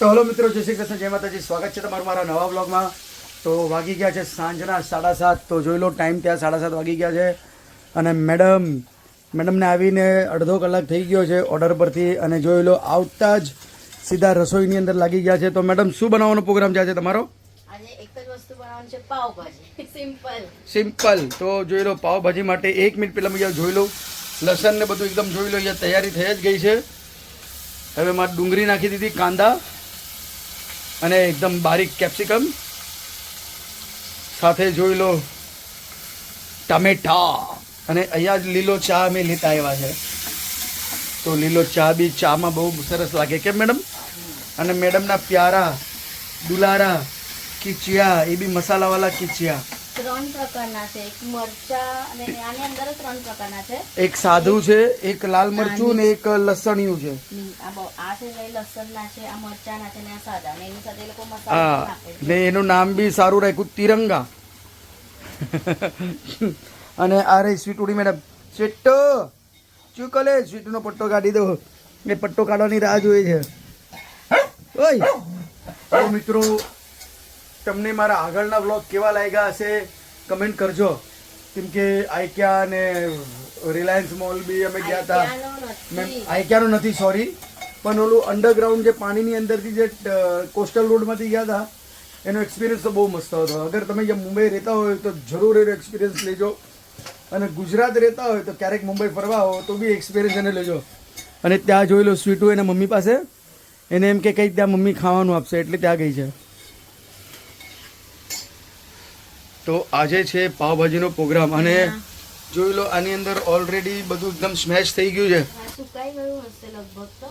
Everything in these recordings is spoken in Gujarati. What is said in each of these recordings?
તો હલો મિત્રો જય શ્રી કૃષ્ણ જય માતાજી. સ્વાગત છે તમારું મારા નવા બ્લોગમાં તો વાગી ગયા છે સાંજના સાડા સાત. તો જોઈ લો ટાઈમ ત્યાં સાડા સાત વાગી ગયા છે. અને મેડમ મેડમને આવીને અડધો કલાક થઈ ગયો છે ઓર્ડર પરથી. અને જોઈ લો આવતા જ સીધા રસોઈની અંદર લાગી ગયા છે. તો મેડમ શું બનાવવાનો પ્રોગ્રામ છે તમારો? આજે એક જ વસ્તુ બનાવવાની છે પાવભાજી. સિમ્પલ સિમ્પલ તો જોઈ લો પાવભાજી માટે એક મિનિટ પહેલાં મેં જોઈ લઉં લસણ ને બધું એકદમ જોઈ લો અહીંયા તૈયારી થઈ જ ગઈ છે. હવે મારે ડુંગળી નાખી દીધી કાંદા. અને એકદમ બારીક કેપ્સિકમ. સાથે જોઈ લો ટામેટા. અને અહીંયા જ લીલો ચા અમે લેતા આવ્યા છે. તો લીલો ચા બી ચામાં બહુ સરસ લાગે કેમ મેડમ? અને મેડમના પ્યારા, દુલારા, કિચિયા, એ બી મસાલાવાળા કિચિયા. ત્રણ પ્રકારના છે. એક મરચા અને આની અંદર ત્રણ પ્રકારના છે. એક સાદું છે એક લાલ મરચું ને એક લસણિયું છે. આ છે લસણના છે આ મરચાના છે ને આ સાદા. ને એની સાથે લોકો મસાલા ને એનું નામ બી સારું રાખ્યું તિરંગા. અને આ રહી સ્વીટુડી મેડમ સ્વીટો કરે? સ્વીટનો પટ્ટો કાઢી દો. એ પટ્ટો કાઢવાની રાહ જોઈએ છે. ઓય! મિત્રો તમને મારા આગળના વ્લોગ કેવા લાગ્યા હશે કમેન્ટ કરજો. કેમ કે આઈક્યા અને રિલાયન્સ મોલ બી અમે ગયા હતા. આઈકિયાનો નથી. નથી સોરી પણ ઓલું અંડરગ્રાઉન્ડ જે પાણીની અંદરથી જે કોસ્ટલ રોડમાંથી ગયા હતા એનો એક્સપિરિયન્સ તો બહુ મસ્ત હતો. અગર તમે જે મુંબઈ રહેતા હોય તો જરૂર એનો એક્સપિરિયન્સ લેજો. અને ગુજરાત રહેતા હોય તો ક્યારેક મુંબઈ ફરવા હો તો બી એક્સપિરિયન્સ એને લેજો. અને ત્યાં જોઈ લો સ્વીટુ એના મમ્મી પાસે. એને એમ કે કંઈક ત્યાં મમ્મી ખાવાનું આપશે એટલે ત્યાં ગઈ છે. તો આજે છે પાવભાજીનો પ્રોગ્રામ અને જોઈ લો આની અંદર ઓલરેડી બધું એકદમ સ્મેશ થઈ ગયું છે.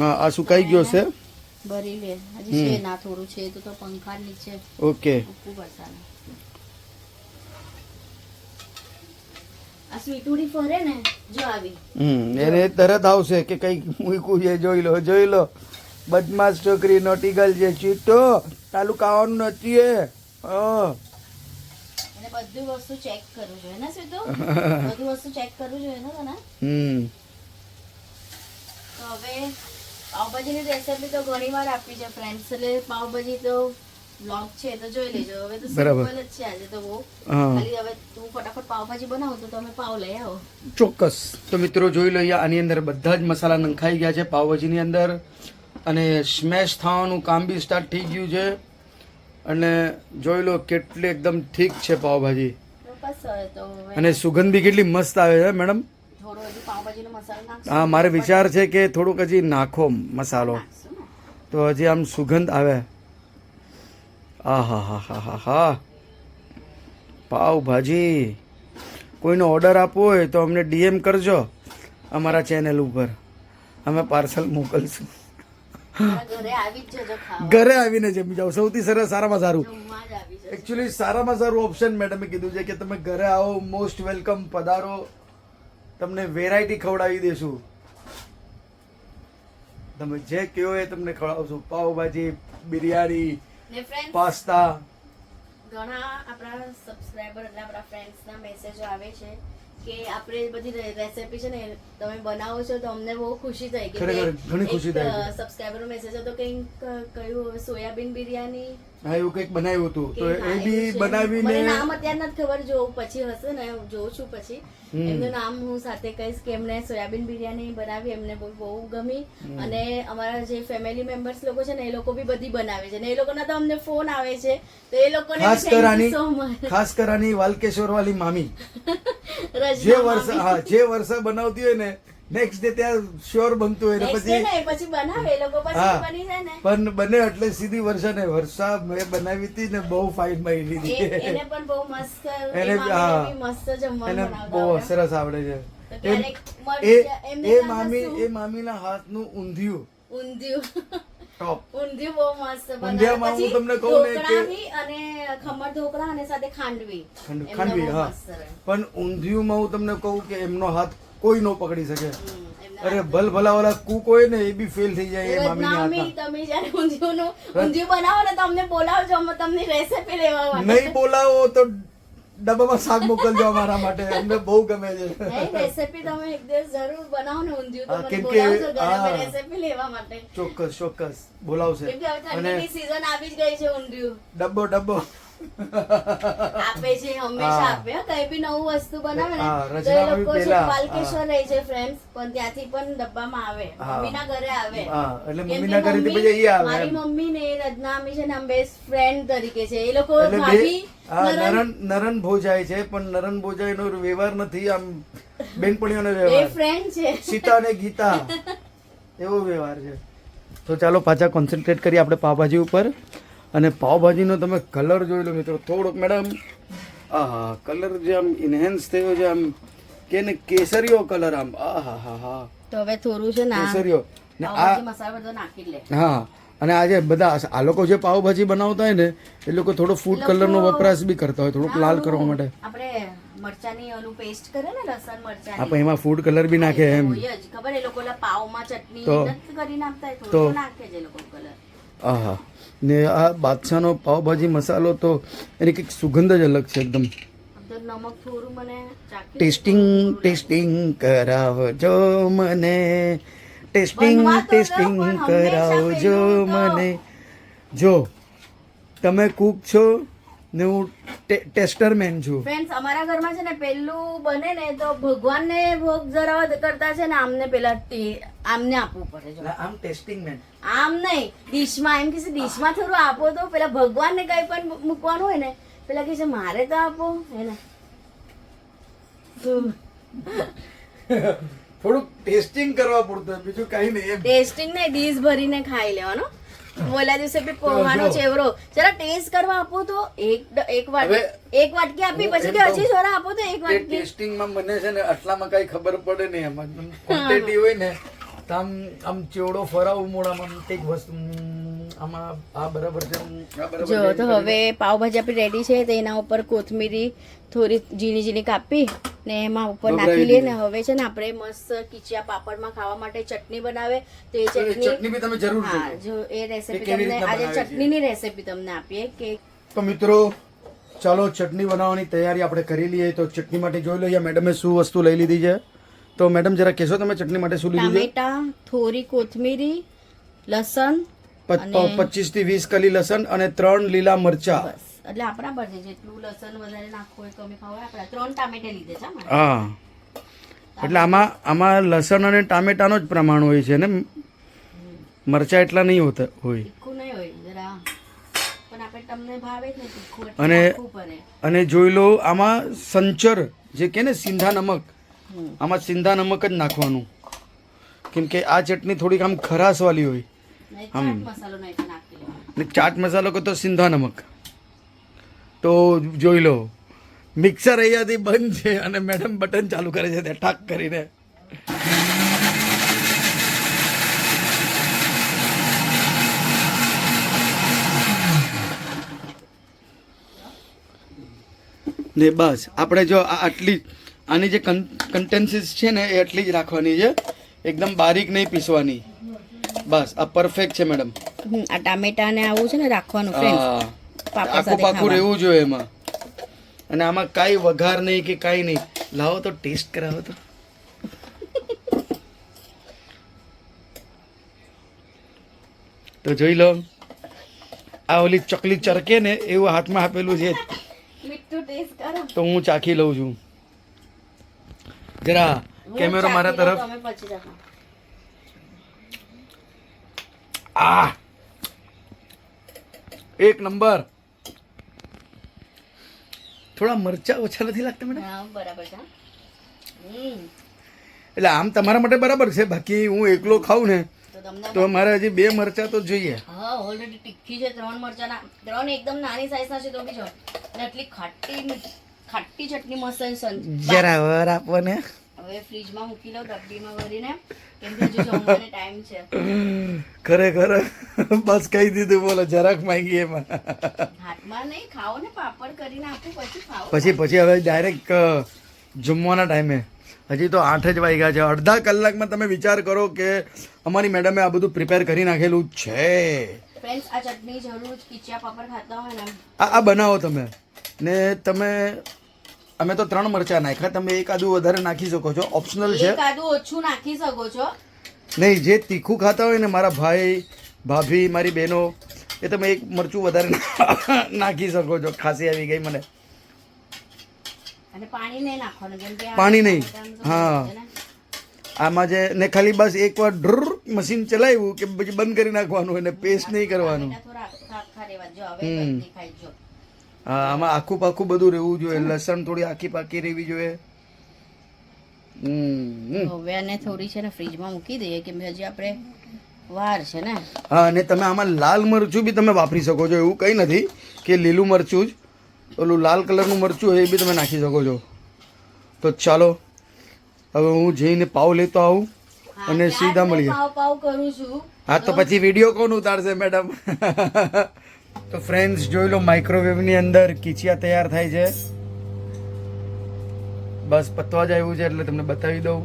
હા આ સુકાઈ ગયો છે ઓકે. મૂકવું એને તરત આવશે કે કંઈક મૂક્યું છે જોઈ લો જોઈ લો. બદમાશ છોકરી નોટી ગર્લ છે ચીટો. તાલું ખાવાનું નથી એ. હા. અને બધું વસ્તુ ચેક કરવું જોઈએ ને સીધું બધું વસ્તુ ચેક કરવું જોઈએ ને તને? હમ. તો હવે પાવભાજીની રેસીપી તો ઘણી વાર આપી છે ફ્રેન્ડ્સ એટલે પાવભાજી તો બ્લોગ છે તો જોઈ લેજો. હવે તો. સિમ્પલ જ છે આજે તો બહુ. ખાલી હવે તું ફટાફટ પાવભાજી બનાવો તો તમે પાવ લઈ આવો. ચોક્કસ. તો મિત્રો જોઈ લો આની અંદર બધા જ મસાલા નંખાઈ ગયા છે પાવભાજીની અંદર. અને સ્મેશ થવાનું કામ બી સ્ટાર્ટ થઈ ગયું છે. અને જોઈ લો કેટલી એકદમ ઠીક છે પાવભાજી. અને સુગંધ બી કેટલી મસ્ત આવે છે મેડમ? હા મારે વિચાર છે કે થોડુંક હજી નાખો મસાલો. તો હજી આમ સુગંધ આવે. આ હા હા હા હા. હા પાવભાજી. કોઈનો ઓર્ડર આપવો હોય તો અમને ડીએમ કરજો અમારા ચેનલ ઉપર. અમે પાર્સલ મોકલશું. ઘરે આવીને જમી જાઓ. સૌથી સરસ સારામાં સારું. એકચ્યુઅલી સારામાં સારું ઓપ્શન મેડમે કીધું છે કે તમે ઘરે આવો મોસ્ટ વેલકમ પધારો. તમને વેરાયટી ખવડાવી દેશું. તમે જે કહો એ તમને ખવડાવશું. પાવભાજી બિરયાની પાસ્તા. ઘણા આપણા સબસ્ક્રાઈબર એટલે આપણા ફ્રેન્ડ્સના મેસેજો આવે છે. કે આપણે બધી રેસિપી છે ને તમે બનાવો છો તો અમને બહુ ખુશી થઈ કે ઘણી ખુશી થાય છે. સબસ્ક્રાઈબર મેસેજ હતો કંઈક કયું સોયાબીન બિરયાની હા એવું કંઈક બનાવ્યું હતું. તો એ બી બનાવીને નામ અત્યારે નથી ખબર જોઉં પછી હશે ને જોઉં છું પછી. એમનું નામ હું સાથે કહીશ કે એમને સોયાબીન બિરયાની બનાવી એમને બહુ ગમી. અને અમારા જે ફેમિલી મેમ્બર્સ લોકો છે ને એ લોકો બી બધી બનાવે છે. ને એ લોકોના તો અમને ફોન આવે છે. તો એ લોકોને ખાસ કરાની ખાસ કરાની વાલકેશ્વર વાળી મામી જે વર્ષ હા જે વર્ષા બનાવતી હોય ને નેક્સ્ટ ડે ત્યાં શ્યોર બનતું હોય પછી પછી બનાવે લોકો પછી હા. બની જાય ને. પણ બને એટલે સીધી વર્ષા ને વર્ષા મેં બનાવી હતી ને બહુ ફાઇન એ- લીધી એને પણ બહુ મસ્ત એને હા. મસ્ત જમવાનું એને બહુ સરસ આવડે છે. એ મામી એ મામીના હાથનું ઊંધિયું. ઊંધિયું. ટોપ ઊંધિયું બહુ મસ્ત બનાવે. ઊંધિયામાં હું પછી તમને કહું ને કે- અને ખમણ ઢોકળા અને સાથે ખાંડવી. ખાંડવી હા. પણ ઊંધિયુંમાં હું તમને કહું કે એમનો હાથ કોઈ ન પકડી શકે. અરે ભલ ભલા ઓલા કુક હોય ને એ બી ફેલ થઈ જાય એ મામી નામી તમે જ્યારે ઊંધિયુંનું ઊંધિયું બનાવો ને તમને બોલાવજો અમે તમને રેસિપી લેવા માટે. નહીં બોલાવો તો ડબ્બામાં શાક મોકલજો અમારા માટે. અમને બહુ ગમે છે. રેસિપી તમે એક દિવસ જરૂર બનાવો ને ઊંધિયું તો બોલાવજો ઘરે અમે લેવા માટે. ચોક્કસ ચોક્કસ. બોલાવશે. અને season આવી જ ગઈ છે ઊંધિયું. ડબ્બો ડબ્બો. આપે છે હંમેશા આપે કઈ બી નવું વસ્તુ બનાવે ને તો એ લોકો છે પાલકેશ્વર રહે છે ફ્રેન્ડ્સ પણ ત્યાંથી પણ ડબ્બામાં આવે મમ્મીના ઘરે આવે. એટલે મમ્મીના ઘરે થી પછી આવે મારી મમ્મી ને રજનામી છે ને આમ બેસ્ટ ફ્રેન્ડ તરીકે છે. એ લોકો ભાભી નરન- નરન ભોજાય છે પણ નરન ભોજાય નો વ્યવહાર નથી આમ બેનપણીઓનો એ વ્યવહાર. ફ્રેન્ડ છે. સીતા અને ગીતા. એવો વ્યવહાર છે. તો ચાલો પાછા કોન્સન્ટ્રેટ કરીએ આપણે પાવભાજી ઉપર. અને પાવભાજીનો તમે કલર જોઈ લો મિત્રો થોડોક મેડમ આહા કલર જે આમ ઇન્હેન્સ થયો છે આમ કે ને કેસરીયો કલર આમ આહા હા હા તો હવે થોડું છે ને કેસરીયો. ને આ મસાલો બધો નાખી લે. હા અને આજે બધા આ લોકો જે પાવભાજી બનાવતા હોય ને એ લોકો થોડો ફૂડ કલરનો વપરાશ બી કરતા હોય થોડુંક લાલ કરવા માટે. આપણે મરચાની ઓલું પેસ્ટ કરે ને લસણ મરચાની. આપણે એમાં ફૂડ કલર બી નાખે એમ. ખબર? એ લોકો પાવમાં ચટણી કરી નાખતા તો- થોડું નાખે છે લોકો કલર આહા. ને આ બાદશાહનો પાવભાજી મસાલો તો એની કંઈક સુગંધ જ અલગ છે એકદમ. ટેસ્ટિંગ ટેસ્ટિંગ કરાવજો મને. ટેસ્ટિંગ ટેસ્ટિંગ કરાવજો મને. જો તમે કુક છો ને હું ટેસ્ટર મેન છું. ફ્રેન્ડ્સ અમારા ઘરમાં છે ને પેલું બને ને તો ભગવાનને ભોગ જરાવા કરતા છે ને આમને પેલા આમને આપવું પડે છે આમ ટેસ્ટિંગ મેન આમ નહીં ડીશમાં એમ કે ડીશમાં થોડું આપો તો પેલા ભગવાનને કઈ પણ મૂકવાનું હોય ને પેલા કે છે મારે તો આપો એને થોડુંક ટેસ્ટિંગ કરવા પડતું બીજું કઈ નહીં ટેસ્ટિંગ ને ડીશ ભરીને ખાઈ લેવાનો. મોલા દિવસે બી પોહાનો જો. ચેવરો જરા ટેસ્ટ કરવા આપો તો. એક એક વાટકી એક વાટકી આપી પછી કે હજી જરા આપો તો એક વાટકી. ટેસ્ટિંગ ટેસ્ટિંગમાં મને છે ને આટલામાં કઈ ખબર પડે નહીં એમાં ક્વોન્ટિટી હોય ને આમ આમ ચેવડો ફરાવું મોડામાં કંઈક વસ્તુ આમાં આ બરાબર છે. ઉમ, આ બરાબર જો તો હવે પાવભાજી આપણી રેડી છે તો એના ઉપર કોથમીરી થોડી ઝીણી ઝીણી કાપી ને એમાં ઉપર નાખી લઈએ ને હવે છે ને આપણે મસ્ત કિચિયા પાપડમાં ખાવા માટે ચટણી બનાવે. તો એ ચટણી તમે જરૂર હા જો એ રેસીપી તમને આજે ચટણીની રેસીપી તમને આપીએ કે તો મિત્રો ચાલો ચટણી બનાવવાની તૈયારી આપણે કરી લઈએ. તો ચટણી માટે જોઈ લઈએ મેડમે શું વસ્તુ લઈ લીધી છે. તો મેડમ જરા કહેશો તમે ચટણી માટે શું લીધું ટામેટા થોડી કોથમીરી લસણ પચીસથી વીસ કલી લસણ અને ત્રણ લીલા મરચા. એટલે આપણા પર છે જેટલું લસણ વધારે નાખવું હોય કમી ખાવું આપણા ત્રણ ટામેટા લીધે છે હા. એટલે આમાં આમાં લસણ અને ટામેટાનો જ પ્રમાણ હોય છે ને? મરચા એટલા નહીં હોતા હોય. અને- અને જોઈ લો આમાં સંચર જે કે ને સિંધા નમક આમાં સિંધા નમક જ નાખવાનું. કેમ કે આ ચટણી થોડીક આમ ખરાશવાળી હોય. નહીં ચાટ મસાલો કહો તો સિંધા નમક તો જોઈ લો મિક્સર અહીંયાથી બંધ છે અને મેડમ બટન ચાલુ કરે છે તે ઠાક કરીને ને બસ આપણે જો આ આટલી આની જે કન્ટેન્સીસ છે ને એ આટલી જ રાખવાની છે. એકદમ બારીક નહીં પીસવાની. બસ આ પરફેક્ટ છે મેડમ આ ટામેટા ને આવું છે ને રાખવાનું ફ્રેન્ડ આખું પાકું રહેવું જોઈએ એમાં. અને આમાં કાંઈ વઘાર નહીં કે કાંઈ નહીં. લાવો તો ટેસ્ટ કરાવો તો. તો જોઈ લો. આ ઓલી ચકલી ચરકે ને એવું હાથમાં આપેલું છે. તો હું ચાખી લઉં છું. જરા કેમેરો મારા તરફ તમે પછી ચાખો. આ એક નંબર. થોડા મરચા ઓછા નથી લાગતા મેડમ હા બરાબર છે. એટલે આમ તમારા માટે બરાબર છે બાકી હું એકલો ખાઉં ને તો મારે હજી બે મરચા તો જોઈએ. હા ઓલરેડી તીખી છે ત્રણ મરચાના. ત્રણ એકદમ નાની સાઈઝના છે તો બી છો અને એટલી ખાટી ખાટી ચટણી મસ્ત છે જરા વર આપો ને. હવે ફ્રીજમાં મૂકી લઉં ડબ્બીમાં ભરીને. કેમ કે હજુ જમવાનો ટાઈમ છે. ખરેખર? બસ કહી દીધું બોલો જરાક માંગી એમાં. હાથમાં નહીં ખાઓ ને પાપડ કરી આપું પછી ખાઓ. પછી પછી હવે ડાયરેક્ટ જમવાના ટાઈમે હજી તો આઠ જ વાગ્યા છે. અડધા કલાકમાં તમે વિચાર કરો કે અમારી મેડમે આ બધું પ્રિપેર કરી નાખેલું છે. ફ્રેન્ડ્સ આ ચટણી જરૂર જ ખીચિયા પાપડ ખાતા હોય ને. આ આ બનાવો તમે. ને તમે અમે તો ત્રણ મરચા નાખ્યા. તમે એક આદુ વધારે નાખી શકો છો. ઓપ્શનલ છે. એક આદુ ઓછું નાખી શકો છો. નહીં જે તીખું ખાતા હોય ને મારા ભાઈ ભાભી મારી બહેનો એ તમે એક મરચું વધારે નાખી શકો છો. ખાંસી આવી ગઈ મને. પાણી નહીં હા. આમાં જે ને ખાલી બસ એકવાર ડ્ર મશીન ચલાવ્યું કે પછી બંધ કરી નાખવાનું એને પેસ્ટ નહીં કરવાનું. હમ. હા આમાં આખું પાખું બધું રહેવું જોઈએ. લસણ થોડી આખી પાકી રહેવી જોઈએ. હવે આને થોડી છે ને ફ્રીજમાં મૂકી દઈએ કે હજી આપણે વાર છે ને. હા અને તમે આમાં લાલ મરચું બી તમે વાપરી શકો છો. એવું કંઈ નથી કે લીલું મરચું જ. ઓલું લાલ કલરનું મરચું હોય એ બી તમે નાખી શકો છો. તો ચાલો હવે હું જઈને પાવ લેતો આવું અને સીધા મળીએ. પાવ પાવ કરું છું. હા તો પછી વીડિયો કોણ ઉતારશે મેડમ? તો ફ્રેન્ડ્સ જોઈ લો માઇક્રોવેવની અંદર કીચિયા તૈયાર થાય છે. બસ પતવા જ આવ્યું છે એટલે તમને બતાવી દઉં.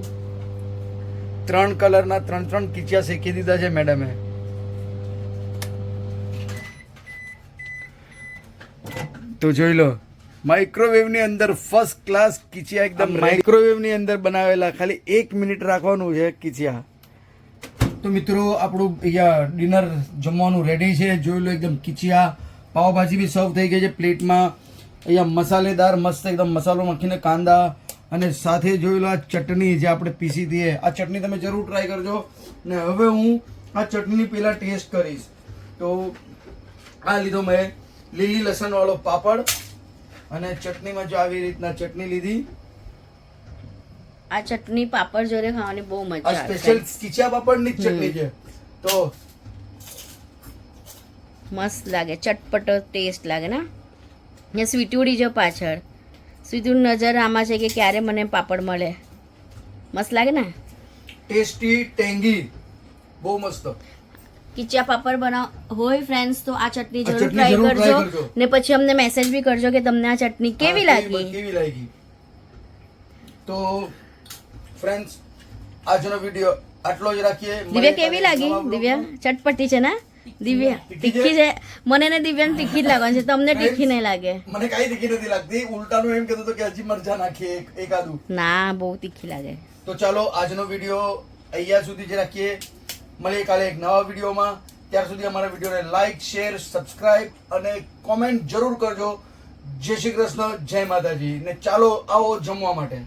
ત્રણ કલરના ત્રણ ત્રણ કીચિયા શેકી દીધા છે મેડમે. તો જોઈ લો માઇક્રોવેવની અંદર ફર્સ્ટ ક્લાસ કીચિયા એકદમ માઇક્રોવેવની અંદર બનાવેલા. ખાલી એક મિનિટ રાખવાનું છે કીચિયા. તો મિત્રો, આપણું અહીંયા ડિનર જમવાનું રેડી છે. જોઈ લો એકદમ કીચિયા, પાવભાજી બી સર્વ થઈ ગઈ છે પ્લેટમાં. અહીંયા મસાલેદાર, મસ્ત એકદમ મસાલો નાખીને કાંદા અને સાથે જોઈ લો આ ચટણી જે આપણે પીસી દઈએ. આ ચટણી તમે જરૂર ટ્રાય કરજો. ને હવે હું આ ચટણી પહેલાં ટેસ્ટ કરીશ. તો આ લીધો મેં લીલી લસણવાળો પાપડ અને ચટણીમાં જો આવી રીતના ચટણી લીધી આ ચટણી પાપડ જોડે ખાવાની બહુ મજા આવે. સ્પેશિયલ ખીચા પાપડની ચટણી છે. તો મસ્ત લાગે ચટપટો ટેસ્ટ લાગે ને? ને સ્વીટુડી જો પાછળ. સ્વીટુડ નજર આમાં છે કે ક્યારે મને પાપડ મળે. મસ્ત લાગે ને? Tasty tangy. બહુ મસ્ત. કિચિયા પાપડ બનાવ હોય ફ્રેન્ડ્સ તો આ ચટણી જરૂર ટ્રાય કરજો. ને પછી અમને મેસેજ બી કરજો કે તમને આ ચટણી કેવી લાગી? કેવી લાગી? તો ફ્રેન્ડ્સ આજનો વિડિયો આટલો જ રાખીએ. દિવ્યા કેવી લાગી? દિવ્યા ચટપટી છે ને? દિવ્યા તીખી છે? મને ને દિવ્યાને તીખી જ લાગવાની છે. તમને તીખી નહીં લાગે. મને કાંઈ તીખી નથી લાગતી. ઉલટાનું એમ કહેતો હતો કે હજી મરચા નાખીએ એકાદું. ના બહુ તીખી લાગે. તો ચાલો આજનો વીડિયો અહીંયા સુધી જ રાખીએ. મળીએ કાલે એક નવા વિડીયોમાં. ત્યાર સુધી અમારા વિડીયોને લાઈક શેર સબસ્ક્રાઇબ અને કોમેન્ટ જરૂર કરજો. જય શ્રી કૃષ્ણ જય માતાજી. ને ચાલો આવો જમવા માટે.